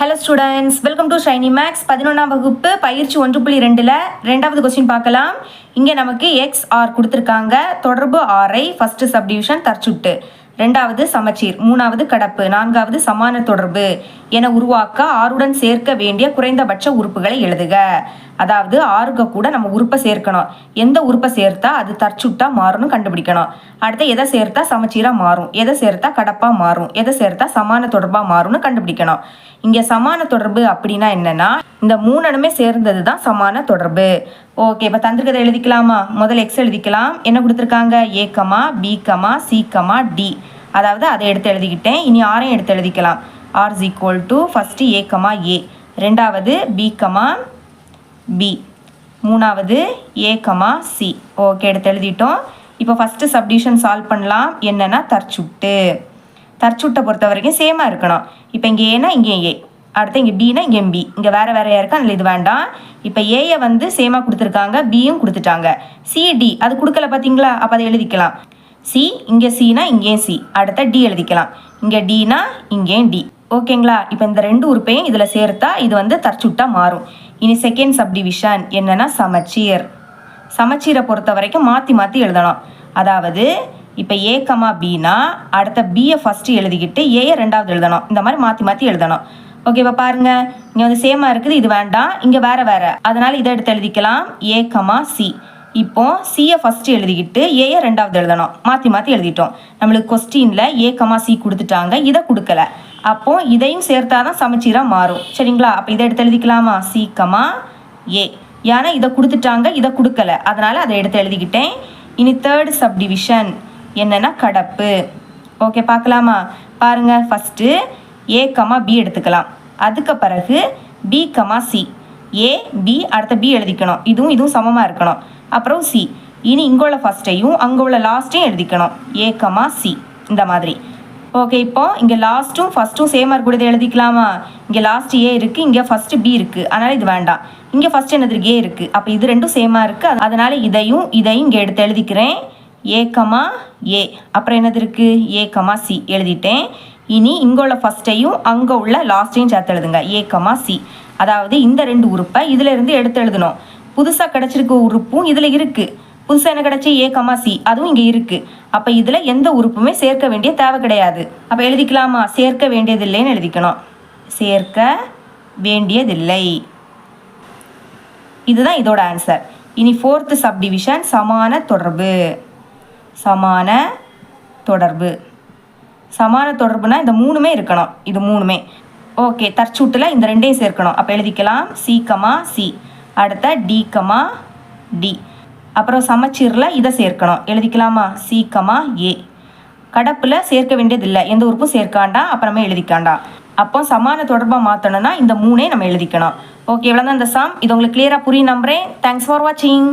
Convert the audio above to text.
Hello students welcome to Shiny Max பதினொன்றாம் வகுப்பு பயிற்சி ஒன்று புள்ளி ரெண்டில் ரெண்டாவது கொஸ்டின் பார்க்கலாம். இங்கே நமக்கு எக்ஸ் ஆர் கொடுத்துருக்காங்க. தொடர்பு ஆரை ஃபஸ்ட்டு சப்டிவிஷன் தற்சுட்டு. ரெண்டாவது சமச்சீர் மூணாவது கடப்பு நான்காவது சமான தொடர்பு என உருவாக்க ஆறுடன் சேர்க்க வேண்டிய குறைந்தபட்ச உறுப்புகளை எழுதுக. அதாவது ஆறுக்கு கூட நம்ம உறுப்பை சேர்க்கணும். எந்த உறுப்பை சேர்த்தா அது தற்சுட்டா மாறும்னு கண்டுபிடிக்கணும். அடுத்து எதை சேர்த்தா சமச்சீரா மாறும்? எதை சேர்த்தா கடப்பா மாறும்? எதை சேர்த்தா சமான தொடர்பா மாறும்னு கண்டுபிடிக்கணும். இங்க சமான தொடர்பு அப்படின்னா என்னன்னா இந்த மூணனுமே சேர்ந்தது தான் சமான தொடர்பு. ஓகே இப்போ தந்திருக்கதை எழுதிக்கலாமா? முதல்ல எக்ஸ் எழுதிக்கலாம். என்ன கொடுத்துருக்காங்க? ஏக்கமா பிகமா பி டி அதாவது அதை எடுத்து எழுதிக்கிட்டேன். இனி ஆரையும் எடுத்து எழுதிக்கலாம். R is equal to first ஏக்கமா ஏ ரெண்டாவது பிகமா பி மூணாவது ஏக்கமா சி ஓகே எடுத்து எழுதிட்டோம். இப்போ ஃபஸ்ட்டு சப்டிஷன் சால்வ் பண்ணலாம். என்னென்னா தற்சுட்டு. தற்சுட்டை பொறுத்த வரைக்கும் சேமாக இருக்கணும். இப்போ இங்கே ஏன்னா இங்கே ஏ அடுத்து இங்கே பினா இங்கே இங்கே வேறு வேறையாக இருக்கா அதில் இது வேண்டாம். இப்போ ஏயை வந்து சேமாக கொடுத்துருக்காங்க பியும் கொடுத்துட்டாங்க. சிடி அது கொடுக்கல பார்த்தீங்களா அப்போ அதை எழுதிக்கலாம். சி இங்கே சினா இங்கேயும் சி அடுத்த டி எழுதிக்கலாம். இங்கே டினா இங்கேயும் டி ஓகேங்களா? இப்போ இந்த ரெண்டு உறுப்பையும் இதில் சேர்த்தா இது வந்து தற்சுட்டா மாறும். இனி செகண்ட் சப்டிவிஷன் என்னன்னா சமச்சீர். சமச்சீரை பொறுத்த வரைக்கும் மாற்றி மாற்றி எழுதணும் அதாவது இப்போ ஏ கமா பினா அடுத்த பியை ஃபஸ்ட்டு எழுதிக்கிட்டு ஏயை ரெண்டாவது எழுதணும். இந்த மாதிரி மாற்றி மாற்றி எழுதணும். ஓகேவா பாருங்க. இங்கே வந்து சேமாக இருக்குது. இது வேண்டாம். இங்கே வேற வேற. அதனால இதை எடுத்து எழுதிக்கலாம். ஏ கமா சி இப்போ சியை ஃபஸ்ட்டு எழுதிக்கிட்டு ஏயை ரெண்டாவது எழுதணும். மாற்றி மாற்றி எழுதிட்டோம். நம்மளுக்கு கொஸ்டினில் ஏ கமா சி கொடுத்துட்டாங்க. இதை கொடுக்கல. அப்போ இதையும் சேர்த்தா தான் சமச்சீராக மாறும். சரிங்களா? அப்போ இதை எடுத்து எழுதிக்கலாமா? சி கமா ஏ ஏன்னா இதை கொடுத்துட்டாங்க. இதை கொடுக்கல. அதனால் அதை எடுத்து எழுதிக்கிட்டேன். இனி தேர்ட் சப்டிவிஷன் என்னென்னா கடப்பு. ஓகே பார்க்கலாமா? பாருங்கள் ஃபஸ்ட்டு ஏ கமா பி எடுத்துக்கலாம். அதுக்கு பிறகு B comma C A B அடுத்த பி எழுதிக்கணும். இதுவும் இதுவும் சமமாக இருக்கணும். அப்புறம் சி இனி இங்கே உள்ள ஃபஸ்ட்டையும் அங்கே உள்ள லாஸ்ட்டையும் எழுதிக்கணும். ஏ கமா சி இந்த மாதிரி. ஓகே இப்போ இங்கே லாஸ்ட்டும் ஃபஸ்ட்டும் சேமாக இருக்கக்கூடியது எழுதிக்கலாமா? இங்கே லாஸ்ட் ஏ இருக்குது இங்கே ஃபஸ்ட்டு பி இருக்குது அதனால் இது வேண்டாம். இங்கே ஃபஸ்ட் என்னது ஏ இருக்குது அப்போ இது ரெண்டும் சேமாக இருக்குது அதனால் இதையும் இதையும் இங்கே எடுத்து எழுதிக்கிறேன். ஏ கமா ஏ அப்புறம் என்னது இருக்குது ஏ கமா சி எழுதிட்டேன். இனி இங்கே உள்ள ஃபஸ்ட்டையும் அங்கே உள்ள லாஸ்ட்டையும் சேர்த்து எழுதுங்க. ஏக்கமா சி அதாவது இந்த ரெண்டு உறுப்பை இதிலிருந்து எடுத்து எழுதணும். புதுசாக கிடச்சிருக்க உறுப்பும் இதில் இருக்குது புதுசாக என்ன கிடச்சி? ஏக்கமா சி அதுவும் இங்கே இருக்குது அப்போ இதில் எந்த உறுப்புமே சேர்க்க வேண்டிய தேவை கிடையாது. அப்போ எழுதிக்கலாமா? சேர்க்க வேண்டியதில்லைன்னு எழுதிக்கணும். சேர்க்க வேண்டியதில்லை. இதுதான் இதோட ஆன்சர் இனி ஃபோர்த்து சப்டிவிஷன் சமான தொடர்பு. சமான தொடர்பு. சமான தொடர்புனா இந்த மூணுமே இருக்கணும். இது மூணுமே. ஓகே தற்சூட்டில் இந்த ரெண்டையும் சேர்க்கணும். அப்போ எழுதிக்கலாம். சி கமா சி அடுத்த டி கமா டி அப்புறம் சமச்சீரில் இதை சேர்க்கணும். எழுதிக்கலாமா? சி கமா ஏ கடப்பில் சேர்க்க வேண்டியதில்லை. எந்த உறுப்பும் சேர்க்காண்டா அப்புறமே எழுதிக்காண்டா. அப்போ சமான தொடர்பாக மாற்றணும்னா இந்த மூணே நம்ம எழுதிக்கணும். ஓகே இவ்வளோ தான் இந்த சாம் இது உங்களுக்கு கிளியராக புரியும் நம்புறேன். தேங்க்ஸ் ஃபார் வாட்சிங்